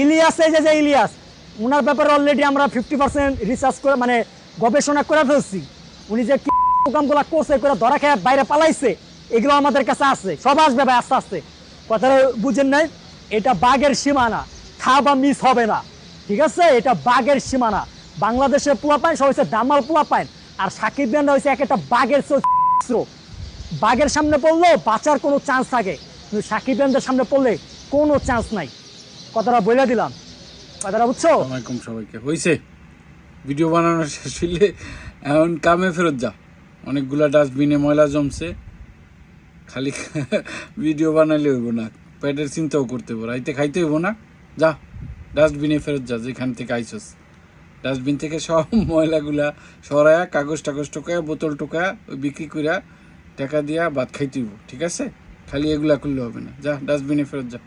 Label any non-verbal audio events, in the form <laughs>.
ইলিয়াস, এই যে ইলিয়াস ওনার ব্যাপারে অলরেডি আমরা ফিফটি পার্সেন্ট রিসার্চ করে মানে গবেষণা করে ফেলছি। উনি যে প্রোগ্রামগুলো করছে করে ধরা খেয়ে বাইরে পালাইছে, এগুলো আমাদের কাছে আছে, সব আসবে ভাই, আস্তে আস্তে। কথাটা বুঝেন নাই? এটা বাঘের সীমানা খা বা মিস হবে না, ঠিক আছে? এটা বাঘের সীমানা। বাংলাদেশের পোলা পাইন সব হচ্ছে দামাল পোলা পাইন আর সাকিব খানরা হচ্ছে এক একটা বাঘের বাঘের সামনে পড়লেও বাঁচার কোনো চান্স থাকে, কিন্তু সাকিব খানদের সামনে পড়লে কোনো চান্স নাই। কথাটা বলে দিলাম। কথাটা বুঝছ? আসসালামাইকুম সবাইকে। হয়েছে ভিডিও বানানো শেষ হইলে এখন কামে ফেরত যা। অনেকগুলা ডাস্টবিনে ময়লা জমছে। খালি ভিডিও বানাইলে হইব না। পেটের চিন্তাও করতে হইব রাইতে খাইতে হইব না। যা, ডাস্টবিনে ফেরত যা, যেখান থেকে আইসস ডাস্টবিন থেকে সব <laughs> ময়লাগুলা সরায়া, কাগজ টাগজ টোকায়া বোতল টোকায়া ওই বিক্রি করিয়া টাকা দিয়া ভাত খাইতে হইব। ঠিক আছে? খালি এগুলা করলে হবে না। যা, ডাস্টবিনে ফেরত যা।